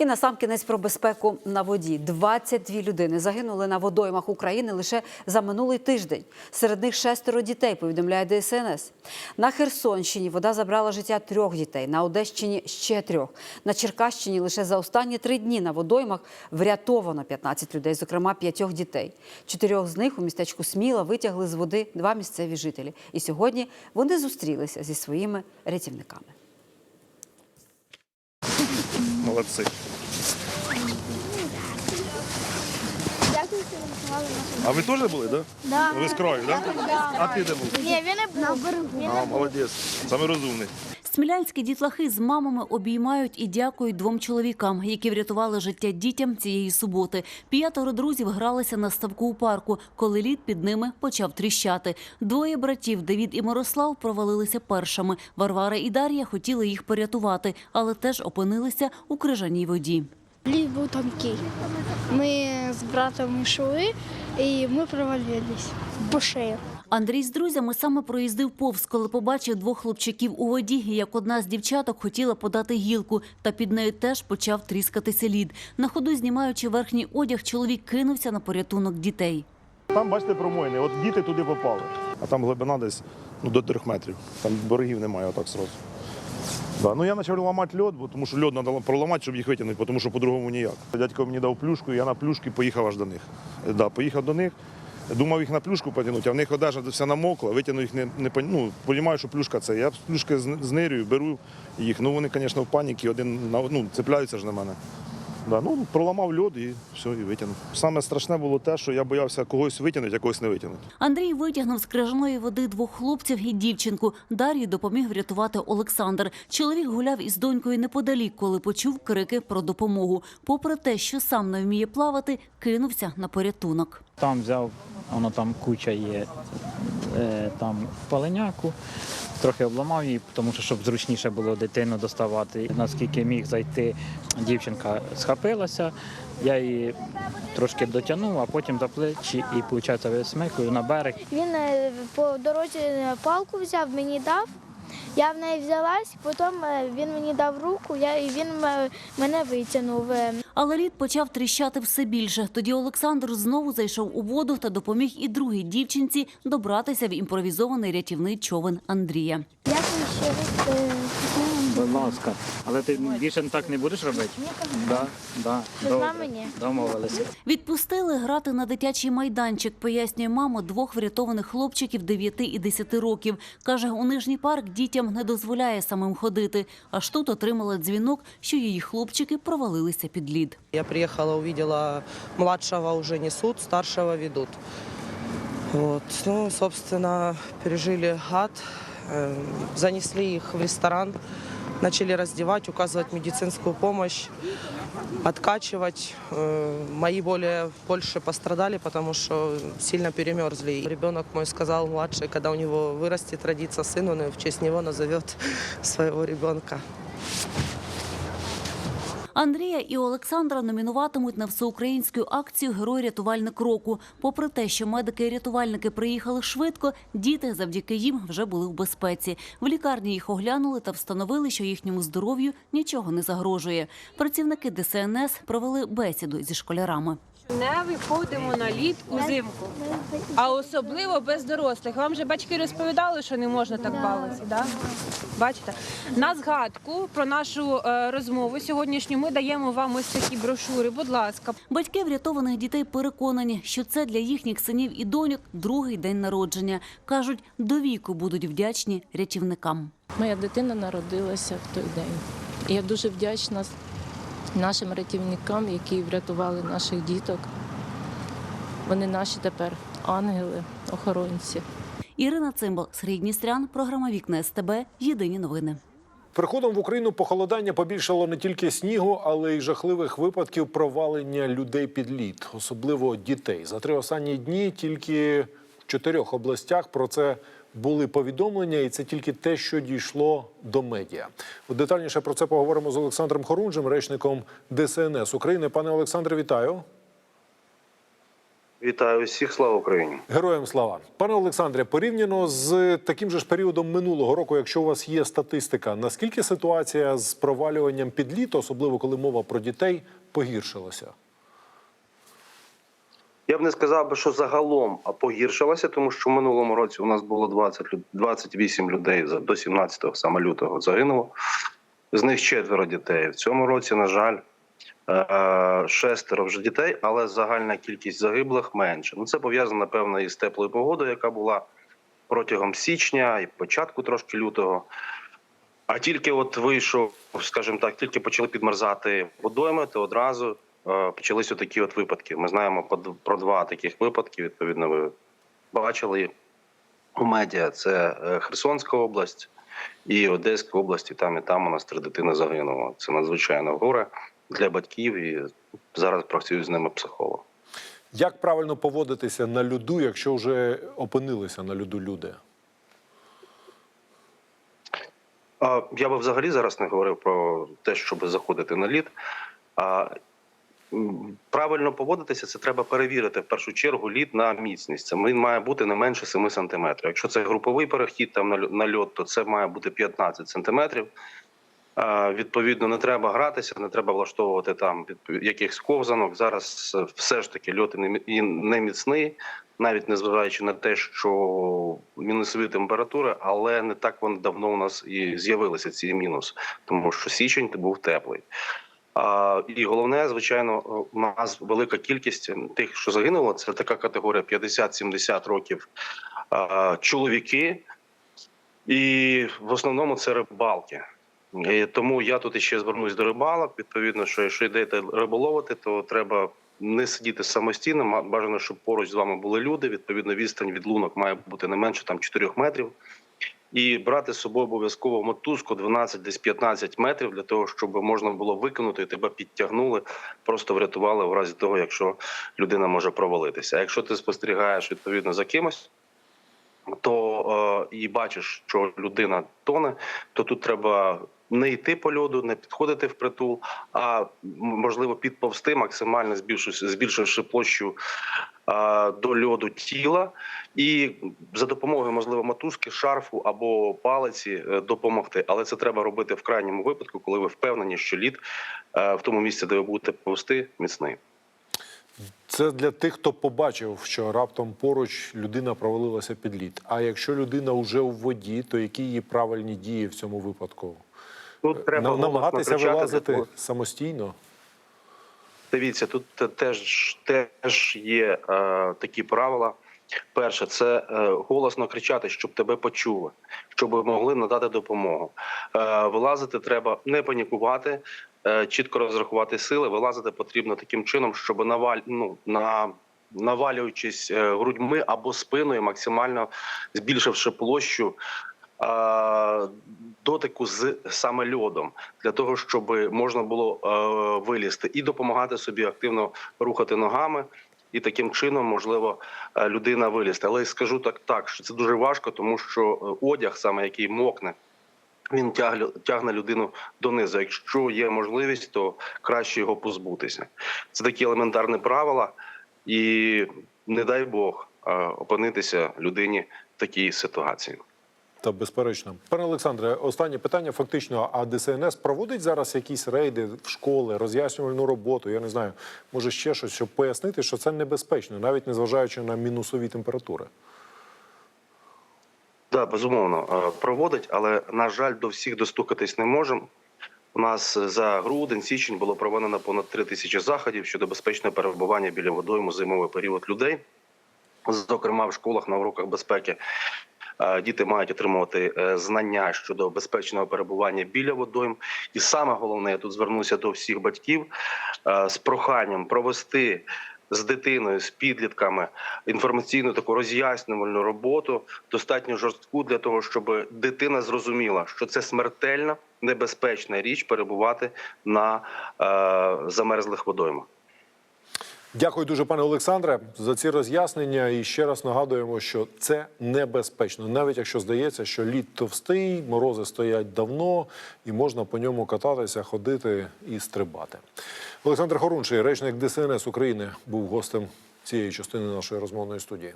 І насамкінець про безпеку на воді. 22 людини загинули на водоймах України лише за минулий тиждень. Серед них шестеро дітей, повідомляє ДСНС. На Херсонщині вода забрала життя трьох дітей, на Одещині ще трьох. На Черкащині лише за останні три дні на водоймах врятовано 15 людей, зокрема п'ятьох дітей. Чотирьох з них у містечку Сміла витягли з води два місцеві жителі. І сьогодні вони зустрілися зі своїми рятівниками. Молодці. Нашу. А ви теж були, так? Да. Ви з краю, так? А ти де був? Ні, він не був. А, молодець. Саме розумний. Смілянські дітлахи з мамами обіймають і дякують двом чоловікам, які врятували життя дітям цієї суботи. П'ятеро друзів гралися на ставку у парку, коли лід під ними почав тріщати. Двоє братів Давід і Мирослав провалилися першими. Варвара і Дар'я хотіли їх порятувати, але теж опинилися у крижаній воді. Лід був тонкий. Ми з братом йшли і ми провалились по шею. Андрій з друзями саме проїздив повз, коли побачив двох хлопчаків у воді, як одна з дівчаток хотіла подати гілку, та під нею теж почав тріскатися лід. На ходу знімаючи верхній одяг, чоловік кинувся на порятунок дітей. Там, бачите, промойни. От діти туди попали. А там глибина десь ну, до трьох метрів. Там берегів немає отак сразу. Да. Ну я почав ламати льод, тому що льод треба проламати, щоб їх витягнути, тому що по-другому ніяк. Дядько мені дав плюшку, я на плюшки поїхав аж до них. Да, поїхав до них. Думав їх на плюшку потягнути, а в них одежа вся намокла, витягну їх не, не ну, розумію, що плюшка це. Я плюшки знирюю, беру їх. Ну вони, звісно, в паніці, один ну, цепляються ж на мене. Да, ну, проламав льод і все, і витягнув. Саме страшне було те, що я боявся когось витягнути, а когось не витягнути. Андрій витягнув з крижаної води двох хлопців і дівчинку. Дар'ю допоміг врятувати Олександр. Чоловік гуляв із донькою неподалік, коли почув крики про допомогу. Попри те, що сам не вміє плавати, кинувся на порятунок. Там взяв, воно там куча є е, там паленяку, трохи обламав її, тому що щоб зручніше було дитину доставати. Наскільки міг зайти, дівчинка схопилася, я її трошки дотягнув, а потім за плечі і, виходить, висмикую на берег. Він е, по дорозі палку взяв, мені дав. Я в неї взялась, потім е, він мені дав руку, я, і він мене витягнув. Е, Але лід почав тріщати все більше. Тоді Олександр знову зайшов у воду та допоміг і другій дівчинці добратися в імпровізований рятівний човен Андрія. Я ще е, Будь ласка. Але ти більше так не будеш робити? Да, да, добре. Домовилися. Відпустили грати на дитячий майданчик, пояснює мама двох врятованих хлопчиків 9 і 10 років. Каже, у нижній парк дітям не дозволяє самим ходити. Аж тут отримала дзвінок, що її хлопчики провалилися під лід. Я приехала, увидела, младшего уже несут, старшего ведут. Вот. Ну, собственно, пережили ад, э, занесли их в ресторан, начали раздевать, указывать медицинскую помощь, откачивать. Э, Мои более больше пострадали, потому что сильно перемерзли. Ребенок мой сказал, младший, когда у него вырастет, родится сын, он в честь него назовет своего ребенка. Андрія і Олександра номінуватимуть на всеукраїнську акцію Герой рятувальник року. Попри те, що медики і рятувальники приїхали швидко, діти завдяки їм вже були в безпеці. В лікарні їх оглянули та встановили, що їхньому здоров'ю нічого не загрожує. Працівники ДСНС провели бесіду зі школярами. Не виходимо на лід узимку, а особливо без дорослих. Вам же батьки розповідали, що не можна так бавитися. Да? Бачите? На згадку про нашу е, розмову сьогоднішню ми даємо вам ось такі брошури. Будь ласка, Батьки врятованих дітей переконані, що це для їхніх синів і доньок другий день народження. кажуть, до віку будуть вдячні рятівникам. Моя дитина народилася в той день. І я дуже вдячна нашим рятівникам, які врятували наших діток. Вони наші тепер ангели, охоронці. Ірина Цимбал, Сергій Дністрян, програма Вікна СТБ. Єдині новини. Приходом в Україну похолодання побільшало не тільки снігу, але й жахливих випадків провалення людей під лід, особливо дітей. За три останні дні тільки чотирьох областях про це були повідомлення, і це тільки те, що дійшло до медіа. От Детальніше про це поговоримо з Олександром Хорунжем, речником ДСНС України. Пане Олександре, вітаю. Вітаю всіх, слава Україні. Героям слава, пане Олександре. Порівняно з таким же ж періодом минулого року, якщо у вас є статистика, наскільки ситуація з провалюванням під літо, особливо коли мова про дітей, погіршилася? Я б не сказав би, що загалом погіршилася, тому що в минулому році у нас було 20, 28 людей до 17 саме лютого загинуло. З них четверо дітей. В цьому році, на жаль, е, шестеро вже дітей, але загальна кількість загиблих менше. Ну це пов'язано напевно із теплою погодою, яка була протягом січня і початку трошки лютого. А тільки от вийшов, скажімо так, тільки почали підмерзати водойми, то одразу почалися такі от випадки. Ми знаємо про два таких випадки. Відповідно, ви бачили у медіа. Це е, Херсонська область і Одеська область. І там і там у нас три дитини загинуло. Це надзвичайно горе для батьків. І зараз працюю з ними психолог. Як правильно поводитися на льоду, якщо вже опинилися на льоду люди? Я би взагалі зараз не говорив про те, щоб заходити на лід. Правильно поводитися, це треба перевірити в першу чергу лід на міцність. Він має бути не менше 7 сантиметрів. Якщо це груповий перехід там на льот, то це має бути 15 сантиметрів. Відповідно, не треба гратися, не треба влаштовувати там якихось ковзанок. Зараз все ж таки льот і не міцний, навіть незважаючи на те, що мінусові температури, але не так вони давно у нас і з'явилися ці мінус, тому що січень був теплий. І головне, звичайно, у нас велика кількість тих, що загинуло, це така категорія 50-70 років чоловіки, і в основному це рибалки. І тому я тут ще звернусь до рибалок. Відповідно, що якщо йдете риболовити, то треба не сидіти самостійно. Бажано, щоб поруч з вами були люди. Відповідно, відстань від лунок має бути не менше там 4 метрів. І брати з собою обов'язково мотузку 12, десь 15 метрів для того, щоб можна було викинути і тебе підтягнули, просто врятували в разі того, якщо людина може провалитися. А якщо ти спостерігаєш відповідно за кимось, то е, і бачиш, що людина тоне, то тут треба не йти по льоду, не підходити в притул, а можливо підповзти, максимально збільшивши, збільшивши площу е, до льоду тіла, і за допомогою можливо мотузки, шарфу або палиці е, допомогти. Але це треба робити в крайньому випадку, коли ви впевнені, що лід е, в тому місці, де ви будете повзти, міцний. Це для тих, хто побачив, що раптом поруч людина провалилася під лід. А якщо людина вже у воді, то які її правильні дії в цьому випадку? Тут треба Нам- намагатися вилазити того- самостійно. Дивіться, тут теж теж є е, такі правила. Перше, це е, голосно кричати, щоб тебе почули, щоб могли надати допомогу. Е, вилазити треба не панікувати, е, чітко розрахувати сили. Вилазити потрібно таким чином, щоб наваль, ну, на, навалюючись е, грудьми або спиною, максимально збільшивши площу. Дотику з саме льодом для того, щоб можна було е, вилізти і допомагати собі активно рухати ногами, і таким чином можливо е, людина вилізти. Але скажу так, так що це дуже важко, тому що е, одяг, саме який мокне. Він тягне, тягне людину донизу. Якщо є можливість, то краще його позбутися. Це такі елементарні правила, і не дай Бог опинитися людині в такій ситуації. Та безперечно, пане Олександре, останнє питання. Фактично, а ДСНС проводить зараз якісь рейди в школи, роз'яснювальну роботу? Я не знаю, може ще щось, щоб пояснити, що це небезпечно, навіть незважаючи на мінусові температури. Да, безумовно е, проводить, але на жаль, до всіх достукатись не можемо. У нас за грудень, січень було проведено понад три тисячі заходів щодо безпечного перебування біля водойму зимовий період людей. Зокрема, в школах на уроках безпеки діти мають отримувати е, знання щодо безпечного перебування біля водойм. І саме головне, я тут звернуся до всіх батьків е, з проханням провести з дитиною, з підлітками інформаційну таку роз'яснювальну роботу, достатньо жорстку для того, щоб дитина зрозуміла, що це смертельна небезпечна річ перебувати на е, замерзлих водоймах. Дякую дуже, пане Олександре, за ці роз'яснення. І ще раз нагадуємо, що це небезпечно, навіть якщо здається, що лід товстий, морози стоять давно, і можна по ньому кататися, ходити і стрибати. Олександр Хорунший, речник ДСНС України, був гостем цієї частини нашої розмовної студії.